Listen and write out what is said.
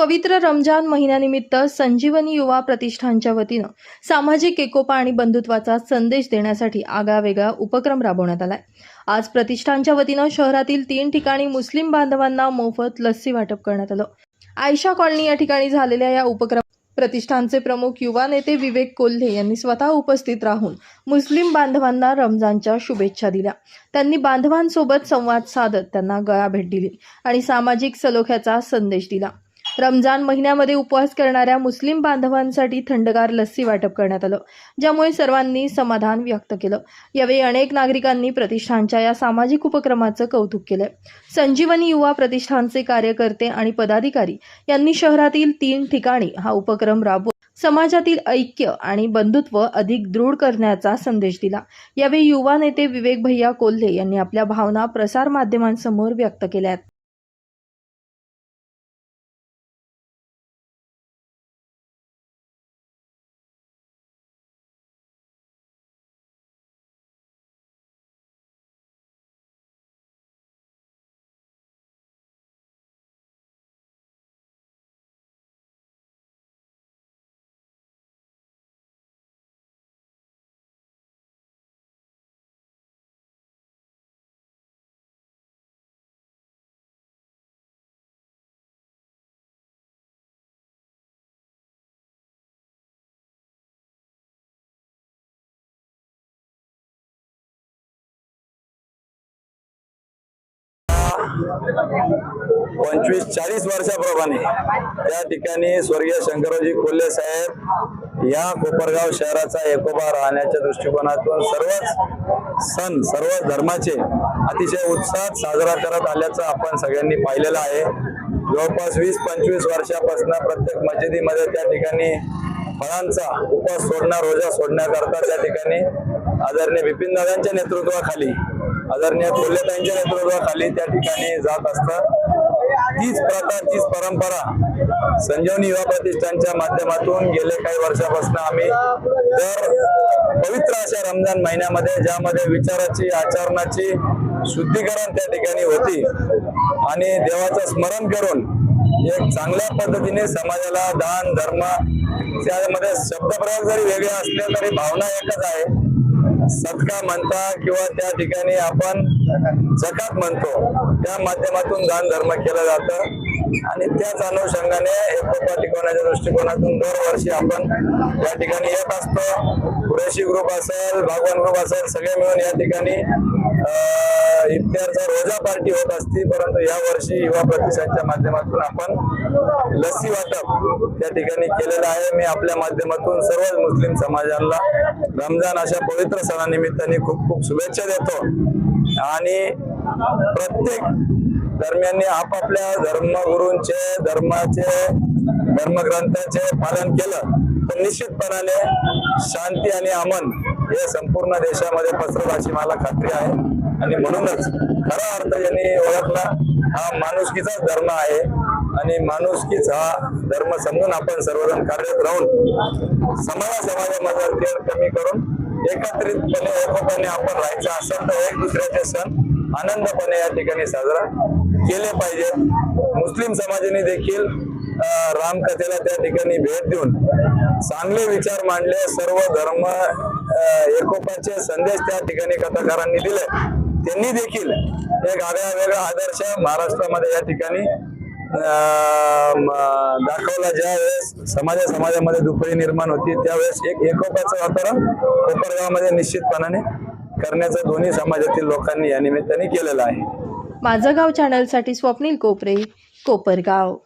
पवित्र रमजान महिन्यानिमित्त संजीवनी युवा प्रतिष्ठानच्या वतीनं सामाजिक एकोपा आणि बंधुत्वाचा संदेश देण्यासाठी आगळावेगळा उपक्रम राबवण्यात आलाय. आज प्रतिष्ठानच्या वतीनं शहरातील तीन ठिकाणी मुस्लिम बांधवांना मोफत लस्सी वाटप करण्यात आलं. आयशा कॉलनी या ठिकाणी झालेल्या या उपक्रम प्रतिष्ठानचे प्रमुख युवा नेते विवेक कोल्हे यांनी स्वतः उपस्थित राहून मुस्लिम बांधवांना रमजानच्या शुभेच्छा दिल्या. त्यांनी बांधवांसोबत संवाद साधत त्यांना गळा भेट दिली आणि सामाजिक सलोख्याचा संदेश दिला. रमजान महिन्यामध्ये उपवास करणाऱ्या मुस्लिम बांधवांसाठी थंडगार लस्सी वाटप करण्यात आलं ज्यामुळे सर्वांनी समाधान व्यक्त केलं. यावेळी अनेक नागरिकांनी प्रतिष्ठानच्या या सामाजिक उपक्रमाचं कौतुक केलंय संजीवनी युवा प्रतिष्ठानचे कार्यकर्ते आणि पदाधिकारी यांनी शहरातील तीन ठिकाणी हा उपक्रम राबवून समाजातील ऐक्य आणि बंधुत्व अधिक दृढ करण्याचा संदेश दिला. यावेळी युवा नेते विवेक भैया कोल्हे यांनी आपल्या भावना प्रसार माध्यमांसमोर व्यक्त केल्या पंचवीस चाळीस वर्षाप्रमाणे त्या ठिकाणी स्वर्गीय शंकररावजी कोल्हे साहेब या कोपरगाव शहराचा एकोबा राहण्याच्या दृष्टिकोनातून सर्वच सण सर्व धर्माचे अतिशय उत्साहात साजरा करत आल्याचं आपण सगळ्यांनी पाहिलेलं आहे. जवळपास वीस पंचवीस वर्षापासून प्रत्येक मशिदीमध्ये त्या ठिकाणी फळांचा उपवास सोडणार रोजा सोडण्याकरता त्या ठिकाणी आदरणीय बिपिन दादांच्या नेतृत्वाखाली आदरणीय कोल्हेताईंच्या नेतृत्वाखाली त्या ठिकाणी जात असतात तीच प्रथा तीच परंपरा संजीवनी युवा प्रतिष्ठानच्या माध्यमातून गेले काही वर्षापासून आम्ही. दर पवित्र अशा रमजान महिन्यामध्ये ज्यामध्ये विचाराची आचरणाची शुद्धीकरण त्या ठिकाणी होती. आणि देवाचं स्मरण करून एक चांगल्या पद्धतीने समाजाला दान धर्म त्यामध्ये शब्दप्रयोग जरी वेगळे असले तरी भावना एकच आहे. सदका म्हणता किंवा त्या ठिकाणी आपण जकात म्हणतो त्या माध्यमातून दान धर्म केलं जातं. आणि त्याच अनुषंगाने एकोपा टिकवण्याच्या दृष्टिकोनातून दरवर्षी आपण या ठिकाणी येत असतो. कुरेशी ग्रुप असेल भागवान ग्रुप असेल सगळे मिळून या ठिकाणी इफ्तारचा रोजा पार्टी होत असती परंतु या वर्षी युवा प्रतिष्ठानच्या माध्यमातून आपण लस्सी वाटप त्या ठिकाणी केलेलं आहे. मी आपल्या माध्यमातून सर्व मुस्लिम समाजाला रमजान अशा पवित्र सणानिमित्ताने खूप खूप शुभेच्छा देतो. आणि प्रत्येक धर्मियांनी आपापल्या धर्मगुरूंचे धर्माचे धर्मग्रंथाचे पालन केलं. तर निश्चितपणाने शांती आणि अमन हे संपूर्ण देशामध्ये पसरत अशी मला खात्री आहे. आणि म्हणूनच खरा अर्थ यांनी ओळखला. हा माणुसकीचाच धर्म आहे. आणि माणुसकीच हा धर्म समजून आपण सर्वजण कार्यरत राहून समाजा समाजामध्ये कमी करून एकत्रितपणे एकोपणे आपण राहायचं. असेल तर एक दुसऱ्याचे सण आनंदपणे या ठिकाणी साजरा केले पाहिजेत. मुस्लिम समाजाने देखील रामकथेला त्या ठिकाणी भेट देऊन चांगले विचार मांडले. सर्व धर्म एकोपाचे संदेश त्या ठिकाणी कथाकारांनी दिले. त्यांनी देखील एक आगळा वेगळा आदर्श महाराष्ट्रामध्ये या ठिकाणी अं, दाखवला. ज्या वेळेस समाजा समाजामध्ये दुपरी निर्माण होती त्यावेळेस एक एकोपाचं वातावरण कोपरगावमध्ये निश्चितपणाने करण्याचं दोन्ही समाजातील लोकांनी या निमित्ताने केलेलं आहे. माझं गाव चॅनलसाठी स्वप्नील कोपरे कोपरगाव.